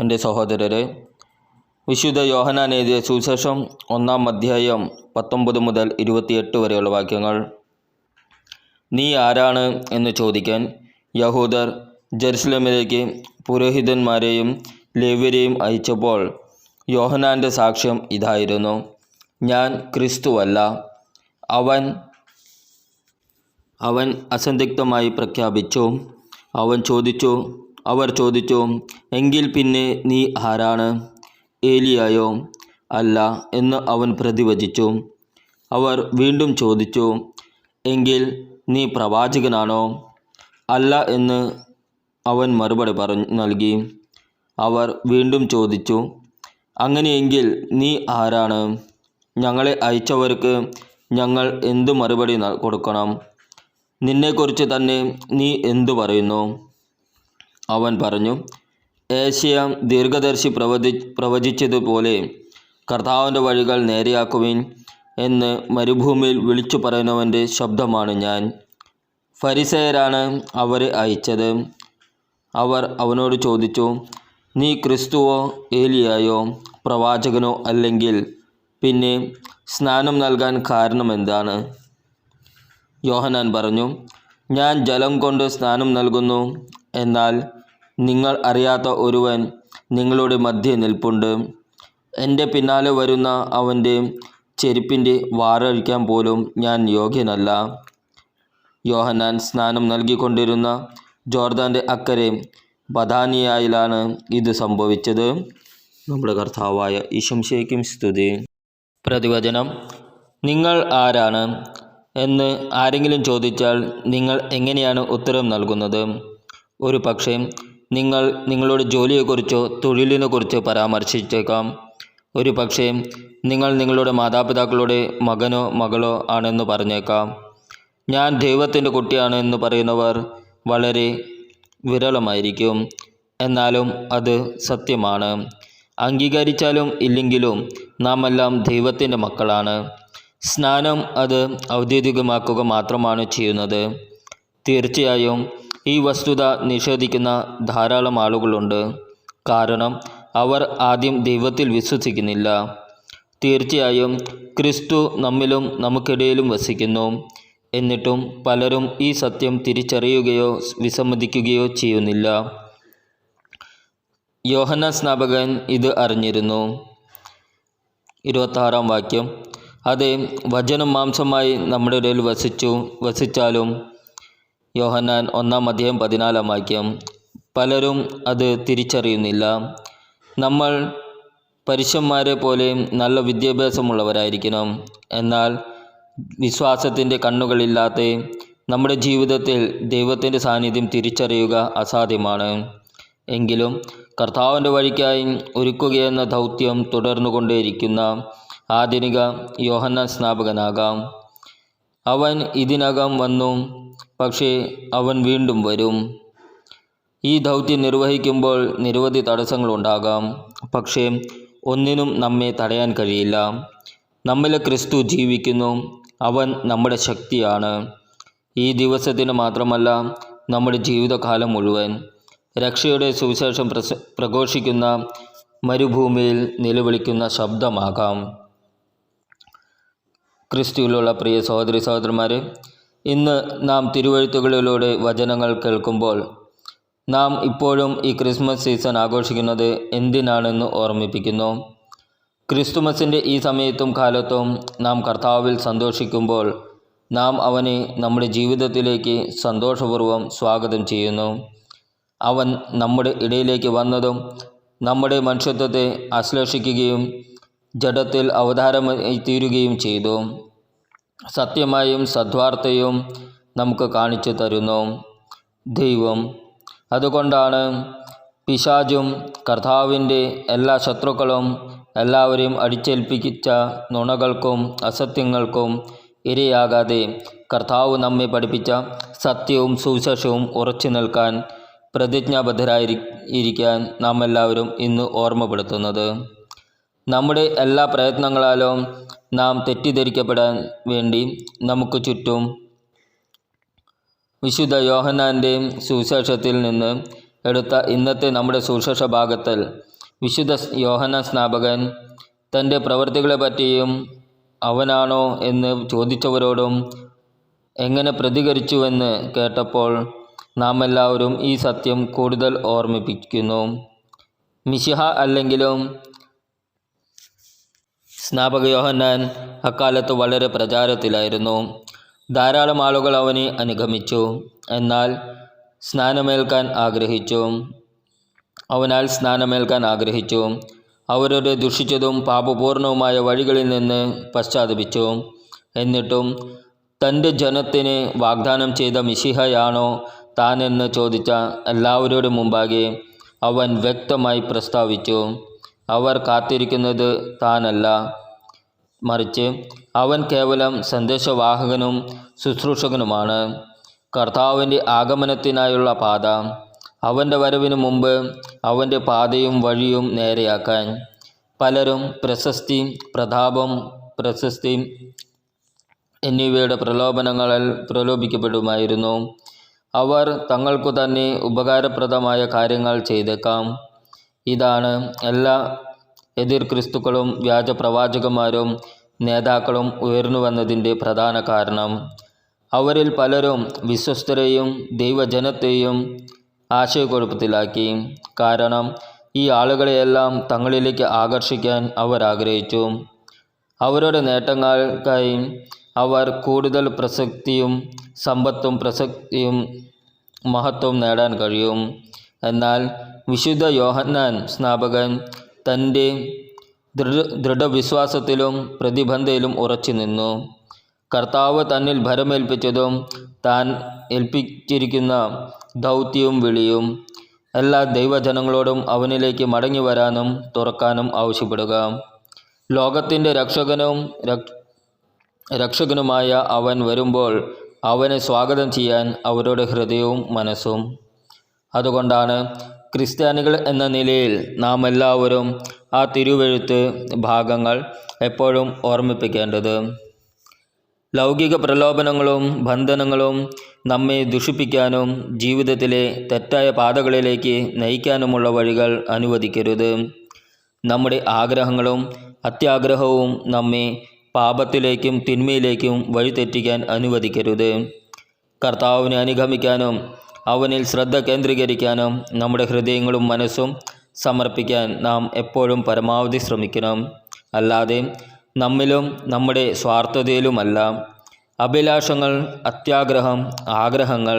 എന്റെ സഹോദരരെ വിശുദ്ധ യോഹനാൻ എഴുതിയ സുവിശേഷം ഒന്നാം അധ്യായം പത്തൊമ്പത് മുതൽ ഇരുപത്തിയെട്ട് വരെയുള്ള വാക്യങ്ങൾ നീ ആരാണ്? എന്ന് ചോദിക്കാൻ യഹൂദർ ജെറുസലമിലേക്ക് പുരോഹിതന്മാരെയും ലേവ്യരെയും അയച്ചപ്പോൾ യോഹനാന്റെ സാക്ഷ്യം ഇതായിരുന്നു ഞാൻ ക്രിസ്തുവല്ല അവൻ അവൻ അസന്ധിഗ്ധമായി പ്രഖ്യാപിച്ചു. അവൻ ചോദിച്ചു അവർ ചോദിച്ചു എങ്കിൽ പിന്നെ നീ ആരാണ്? ഏലിയായോ അല്ല എന്ന് അവൻ പ്രതിവചിച്ചു. അവർ വീണ്ടും ചോദിച്ചു എങ്കിൽ നീ പ്രവാചകനാണോ? അല്ല എന്ന് അവൻ മറുപടി പറഞ്ഞു നൽകി. അവർ വീണ്ടും ചോദിച്ചു അങ്ങനെയെങ്കിൽ നീ ആരാണ്? ഞങ്ങളെ അയച്ചവർക്ക് ഞങ്ങൾ എന്തു മറുപടി കൊടുക്കണം? നിന്നെക്കുറിച്ച് തന്നെ നീ എന്തു പറയുന്നു? അവൻ പറഞ്ഞു ഏഷ്യ ദീർഘദർശി പ്രവചി പ്രവചിച്ചതുപോലെ കർത്താവിന്റെ വഴികൾ നേരെയാക്കുവിൻ എന്ന് മരുഭൂമിയിൽ വിളിച്ചു പറയുന്നവന്റെ ശബ്ദമാണ് ഞാൻ. ഫരിസയരാണ് അവരെ അയച്ചത്. അവർ അവനോട് ചോദിച്ചു നീ ക്രിസ്തുവോ ഏലിയായോ പ്രവാചകനോ അല്ലെങ്കിൽ പിന്നെ സ്നാനം നൽകാൻ കാരണമെന്താണ് യോഹനാൻ പറഞ്ഞു ഞാൻ ജലം കൊണ്ട് സ്നാനം നൽകുന്നു എന്നാൽ നിങ്ങൾ അറിയാത്ത ഒരുവൻ നിങ്ങളുടെ മധ്യേ നിൽപ്പുണ്ട്. എന്റെ പിന്നാലെ വരുന്ന അവന്റെ ചെരുപ്പിന്റെ വാറഴിക്കാൻ പോലും ഞാൻ യോഗ്യനല്ല. യോഹന്നാൻ സ്നാനം നൽകിക്കൊണ്ടിരുന്ന ജോർദാന്റെ അക്കരെ ബദാനിയായിലാണ് ഇത് സംഭവിച്ചത്. നമ്മുടെ കർത്താവായ ഈശംശയ്ക്കും സ്തുതി. പ്രതിവചനം നിങ്ങൾ ആരാണ്? എന്ന് ആരെങ്കിലും ചോദിച്ചാൽ നിങ്ങൾ എങ്ങനെയാണ് ഉത്തരം നൽകുന്നത്? ഒരു പക്ഷേ നിങ്ങൾ നിങ്ങളുടെ ജോലിയെക്കുറിച്ചോ തൊഴിലിനെക്കുറിച്ചോ പരാമർശിച്ചേക്കാം. ഒരു പക്ഷേ നിങ്ങൾ നിങ്ങളുടെ മാതാപിതാക്കളുടെ മകനോ മകളോ ആണെന്ന് പറഞ്ഞേക്കാം. ഞാൻ ദൈവത്തിന്റെ കുട്ടിയാണ് എന്ന് പറയുന്നവർ വളരെ വിരളമായിരിക്കും. എന്നാലും അത് സത്യമാണ്. അംഗീകരിച്ചാലും ഇല്ലെങ്കിലും നാം എല്ലാം ദൈവത്തിന്റെ മക്കളാണ്. സ്നാനം അത് ഔദ്യോഗികമാക്കുക മാത്രമാണ് ചെയ്യുന്നത്. തീർച്ചയായും ഈ വസ്തുത നിഷേധിക്കുന്ന ധാരാളം ആളുകളുണ്ട്. കാരണം അവർ ആദ്യം ദൈവത്തിൽ വിശ്വസിക്കുന്നില്ല. തീർച്ചയായും ക്രിസ്തു നമ്മിലും നമുക്കിടയിലും വസിക്കുന്നു. എന്നിട്ടും പലരും ഈ സത്യം തിരിച്ചറിയുകയോ വിസമ്മതിക്കുകയോ ചെയ്യുന്നില്ല. യോഹന സ്നാപകൻ ഇത് അറിഞ്ഞിരുന്നു. ഇരുപത്താറാം വാക്യം. അതെ വചനം മാംസമായി നമ്മുടെ ഇടയിൽ വസിച്ചു വസിച്ചാലും യോഹന്നാൻ ഒന്നാം അധ്യായം പതിനാലാം വാക്യം. പലരും അത് തിരിച്ചറിയുന്നില്ല. നമ്മൾ പരുഷന്മാരെ പോലെ നല്ല വിദ്യാഭ്യാസമുള്ളവരായിരിക്കണം. എന്നാൽ വിശ്വാസത്തിന്റെ കണ്ണുകളില്ലാതെ നമ്മുടെ ജീവിതത്തിൽ ദൈവത്തിന്റെ സാന്നിധ്യം തിരിച്ചറിയുക അസാധ്യമാണ്. എങ്കിലും കർത്താവിന്റെ വഴിക്കായി ഒരുക്കുകയെന്ന ദൗത്യം തുടർന്നു തുടർന്നുകൊണ്ടേയിരിക്കുന്ന ആധുനിക യോഹന്ന സ്നാപകനാകാം. അവൻ ഇതിനകം വന്നു പക്ഷേ അവൻ വീണ്ടും വരും. ഈ ദൗത്യം നിർവഹിക്കുമ്പോൾ നിരവധി തടസ്സങ്ങളുണ്ടാകാം. പക്ഷേ ഒന്നിനും നമ്മെ തടയാൻ കഴിയില്ല. നമ്മളെ ക്രിസ്തു ജീവിക്കുന്നു. അവൻ നമ്മുടെ ശക്തിയാണ്. ഈ ദിവസത്തിന് മാത്രമല്ല നമ്മുടെ ജീവിതകാലം മുഴുവൻ. രക്ഷയുടെ സുവിശേഷം പ്രസ പ്രഘോഷിക്കുന്ന മരുഭൂമിയിൽ നിലവിളിക്കുന്ന ശബ്ദമാകാം. ക്രിസ്തുവിലുള്ള പ്രിയ സഹോദരി സഹോദരന്മാരെ ഇന്ന് നാം തിരുവഴുത്തുകളിലൂടെ വചനങ്ങൾ കേൾക്കുമ്പോൾ നാം ഇപ്പോഴും ഈ ക്രിസ്മസ് സീസൺ ആഘോഷിക്കുന്നത് എന്തിനാണെന്ന് ഓർമ്മിപ്പിക്കുന്നു. ക്രിസ്തുമസിന്റെ ഈ സമയത്തും കാലത്തും നാം കർത്താവിൽ സന്തോഷിക്കുമ്പോൾ നാം അവനെ നമ്മുടെ ജീവിതത്തിലേക്ക് സന്തോഷപൂർവം സ്വാഗതം ചെയ്യുന്നു. അവൻ നമ്മുടെ ഇടയിലേക്ക് വന്നതും നമ്മുടെ മനുഷ്യത്വത്തെ ആശ്ലേഷിക്കുകയും ജഡത്തിൽ അവതാരമായി തീരുകയും ചെയ്തു. സത്യമായും സദ്വാർത്തയും നമുക്ക് കാണിച്ചു തരുന്നു. ദൈവം അതുകൊണ്ടാണ് പിശാജും കർത്താവിന്റെ എല്ലാ ശത്രുക്കളും എല്ലാവരെയും അടിച്ചേൽപ്പിച്ച നുണകൾക്കും അസത്യങ്ങൾക്കും ഇരയാകാതെ കർത്താവ് നമ്മെ പഠിപ്പിച്ച സത്യവും സുവിശേഷവും ഉറച്ചു നിൽക്കാൻ പ്രതിജ്ഞാബദ്ധരായി ഇരിക്കാൻ നാം എല്ലാവരും ഇന്ന് ഓർമ്മപ്പെടുത്തുന്നത്. നമ്മുടെ എല്ലാ പ്രയത്നങ്ങളാലും നാം തെറ്റിദ്ധരിക്കപ്പെടാൻ വേണ്ടി നമുക്ക് ചുറ്റും വിശുദ്ധ യോഹനാന്റെ സുവിശേഷത്തിൽ നിന്ന് എടുത്ത ഇന്നത്തെ നമ്മുടെ സുവിശേഷ ഭാഗത്തിൽ വിശുദ്ധ യോഹന സ്നാപകൻ തന്റെ പ്രവൃത്തികളെ പറ്റിയും അവനാണോ എന്ന് ചോദിച്ചവരോടും എങ്ങനെ പ്രതികരിച്ചുവെന്ന് കേട്ടപ്പോൾ നാം എല്ലാവരും ഈ സത്യം കൂടുതൽ ഓർമ്മിപ്പിക്കുന്നു. മിശിഹ അല്ലെങ്കിലും സ്നാപക യോഹന്നാൻ അക്കാലത്ത് വളരെ പ്രചാരത്തിലായിരുന്നു. ധാരാളം ആളുകൾ അവനെ അനുഗമിച്ചു. എന്നാൽ സ്നാനമേൽക്കാൻ ആഗ്രഹിച്ചു. അവനാൽ സ്നാനമേൽക്കാൻ ആഗ്രഹിച്ചു. അവരുടെ ദുഷിച്ചതും പാപപൂർണവുമായ വഴികളിൽ നിന്ന് പശ്ചാത്തപിച്ചു. എന്നിട്ടും തന്റെ ജനത്തിന് വാഗ്ദാനം ചെയ്ത മിശിഹയാണോ താനെന്ന് ചോദിച്ച എല്ലാവരുടെ മുമ്പാകെ അവൻ വ്യക്തമായി പ്രസ്താവിച്ചു. അവർ കാത്തിരിക്കുന്നത് താനല്ല. മറിച്ച് അവൻ കേവലം സന്ദേശവാഹകനും ശുശ്രൂഷകനുമാണ്. കർത്താവിന്റെ ആഗമനത്തിനായുള്ള പാത. അവന്റെ വരവിന് മുമ്പ് അവന്റെ പാതയും വഴിയും നേരെയാക്കാൻ. പലരും പ്രശസ്തി പ്രതാപം പ്രശസ്തി എന്നിവയുടെ പ്രലോഭനങ്ങളിൽ പ്രലോഭിക്കപ്പെടുമായിരുന്നു. അവർ തങ്ങൾക്കു തന്നെ ഉപകാരപ്രദമായ കാര്യങ്ങൾ ചെയ്തേക്കാം. ഇതാണ് എല്ലാ എതിർ ക്രിസ്തുക്കളും വ്യാജ പ്രവാചകന്മാരും നേതാക്കളും ഉയർന്നു വന്നതിന്റെ പ്രധാന കാരണം. അവരിൽ പലരും വിശ്വസ്തരെയും ദൈവജനത്തെയും ആശയക്കുഴപ്പത്തിലാക്കി. കാരണം ഈ ആളുകളെയെല്ലാം തങ്ങളിലേക്ക് ആകർഷിക്കാൻ അവർ ആഗ്രഹിച്ചു. അവരുടെ നേട്ടങ്ങൾക്കായി അവർ കൂടുതൽ പ്രസക്തിയും സമ്പത്തും പ്രസക്തിയും മഹത്വം നേടാൻ കഴിയും. എന്നാൽ വിശുദ്ധ യോഹന്നാൻ സ്നാപകൻ തന്റെ ദൃഢ ദൃഢവിശ്വാസത്തിലും പ്രതിബന്ധയിലും ഉറച്ചു നിന്നു. കർത്താവ് തന്നിൽ ഭരമേൽപ്പിച്ചതും താൻ ഏൽപ്പിച്ചിരിക്കുന്ന ദൗത്യവും വിളിയും എല്ലാ ദൈവജനങ്ങളോടും അവനിലേക്ക് മടങ്ങി വരാനും തുറക്കാനും ആവശ്യപ്പെടുക. ലോകത്തിന്റെ രക്ഷകനും രക്ഷകനുമായ അവൻ വരുമ്പോൾ അവനെ സ്വാഗതം ചെയ്യാൻ അവരുടെ ഹൃദയവും മനസ്സും. അതുകൊണ്ടാണ് ക്രിസ്ത്യാനികൾ എന്ന നിലയിൽ നാം എല്ലാവരും ആ തിരുവെഴുത്ത് ഭാഗങ്ങൾ എപ്പോഴും ഓർമ്മിപ്പിക്കേണ്ടത്. ലൗകിക പ്രലോഭനങ്ങളും ബന്ധനങ്ങളും നമ്മെ ദുഷിപ്പിക്കാനും ജീവിതത്തിലെ തെറ്റായ പാതകളിലേക്ക് നയിക്കാനുമുള്ള വഴികൾ അനുവദിക്കരുത്. നമ്മുടെ ആഗ്രഹങ്ങളും അത്യാഗ്രഹവും നമ്മെ പാപത്തിലേക്കും തിന്മയിലേക്കും വഴിതെറ്റിക്കാൻ അനുവദിക്കരുത്. കർത്താവിനെ അനുഗമിക്കാനും അവനിൽ ശ്രദ്ധ കേന്ദ്രീകരിക്കാനും നമ്മുടെ ഹൃദയങ്ങളും മനസ്സും സമർപ്പിക്കാൻ നാം എപ്പോഴും പരമാവധി ശ്രമിക്കണം. അല്ലാതെ നമ്മിലും നമ്മുടെ സ്വാർത്ഥതയിലുമല്ല. അഭിലാഷങ്ങൾ അത്യാഗ്രഹം ആഗ്രഹങ്ങൾ.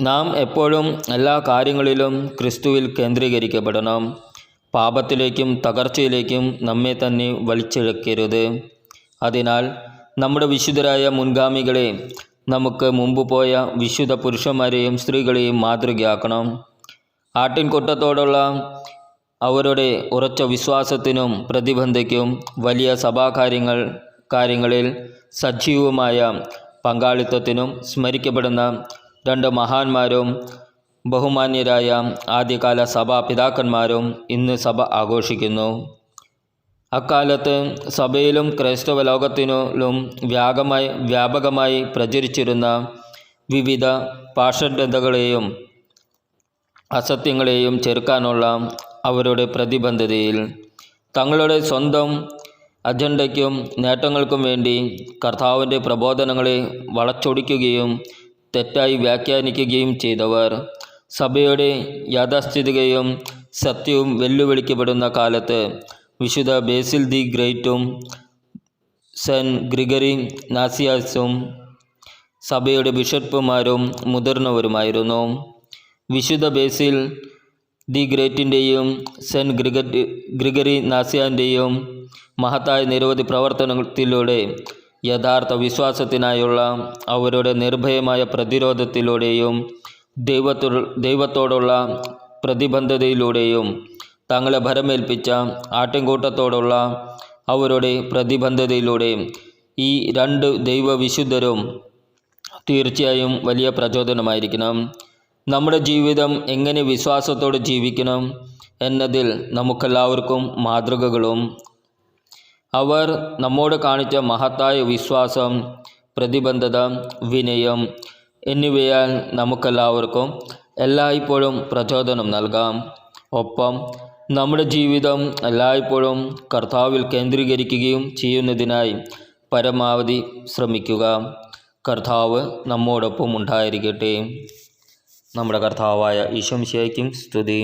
നാം എപ്പോഴും എല്ലാ കാര്യങ്ങളിലും ക്രിസ്തുവിൽ കേന്ദ്രീകരിക്കപ്പെടണം. പാപത്തിലേക്കും തകർച്ചയിലേക്കും നമ്മെ തന്നെ വലിച്ചിഴക്കരുത്. അതിനാൽ നമ്മുടെ വിശുദ്ധരായ മുൻഗാമികളെ നമുക്ക് മുമ്പ് പോയ വിശുദ്ധ പുരുഷന്മാരെയും സ്ത്രീകളെയും മാതൃകയാക്കണം. ആട്ടിൻകൂട്ടത്തോടുള്ള അവരുടെ ഉറച്ച വിശ്വാസത്തിനും പ്രതിബന്ധയ്ക്കും വലിയ സഭാകാര്യങ്ങൾ കാര്യങ്ങളിൽ സജീവമായ പങ്കാളിത്തത്തിനും സ്മരിക്കപ്പെടുന്ന രണ്ട് മഹാന്മാരും ബഹുമാന്യരായ ആദ്യകാല സഭാപിതാക്കന്മാരും ഇന്ന് സഭ ആഘോഷിക്കുന്നു. അക്കാലത്ത് സഭയിലും ക്രൈസ്തവ ലോകത്തിനും വ്യാപകമായി വ്യാപകമായി പ്രചരിച്ചിരുന്ന വിവിധ പാഷണ്ഡതകളെയും അസത്യങ്ങളെയും ചെറുക്കാനുള്ള അവരുടെ പ്രതിബദ്ധതയിൽ തങ്ങളുടെ സ്വന്തം അജണ്ടയ്ക്കും നേട്ടങ്ങൾക്കും വേണ്ടി കർത്താവിന്റെ പ്രബോധനങ്ങളെ വളച്ചൊടിക്കുകയും തെറ്റായി വ്യാഖ്യാനിക്കുകയും ചെയ്തവർ സഭയുടെ യാഥാസ്ഥിതികയും സത്യവും വെല്ലുവിളിക്കപ്പെടുന്ന കാലത്ത് വിശുദ്ധ ബേസിൽ ദി ഗ്രേറ്റും സെന്റ് ഗ്രിഗറി നാസിയാസും സഭയുടെ ബിഷപ്പുമാരും മുതിർന്നവരുമായിരുന്നു. വിശുദ്ധ ബേസിൽ ദി ഗ്രേറ്റിന്റെയും സെന്റ് ഗ്രിഗറി ഗ്രിഗറി നാസിയാന്റെയും മഹത്തായ നിരവധി പ്രവർത്തനത്തിലൂടെ യഥാർത്ഥ വിശ്വാസത്തിനായുള്ള അവരുടെ നിർഭയമായ പ്രതിരോധത്തിലൂടെയും ദൈവത്തോ ദൈവത്തോടുള്ള പ്രതിബദ്ധതയിലൂടെയും തങ്ങളെ ഭരമേൽപ്പിച്ച ആട്ടിൻകൂട്ടത്തോടുള്ള അവരുടെ പ്രതിബന്ധതയിലൂടെ ഈ രണ്ട് ദൈവവിശുദ്ധരും തീർച്ചയായും വലിയ പ്രചോദനമായിരിക്കണം. നമ്മുടെ ജീവിതം എങ്ങനെ വിശ്വാസത്തോടെ ജീവിക്കണം എന്നതിൽ നമുക്കെല്ലാവർക്കും മാതൃകകളും. അവർ നമ്മോട് കാണിച്ച മഹത്തായ വിശ്വാസം പ്രതിബന്ധത വിനയം എന്നിവയാൽ നമുക്കെല്ലാവർക്കും എല്ലായ്പ്പോഴും പ്രചോദനം നൽകാം. ഒപ്പം നമ്മുടെ ജീവിതം എല്ലായ്പ്പോഴും കർത്താവിൽ കേന്ദ്രീകരിക്കുകയും ചെയ്യുന്നതിനായി പരമാവധി ശ്രമിക്കുക. കർത്താവ് നമ്മോടൊപ്പം ഉണ്ടായിരിക്കട്ടെ. നമ്മുടെ കർത്താവായ ഈശംശയ്ക്കും സ്തുതി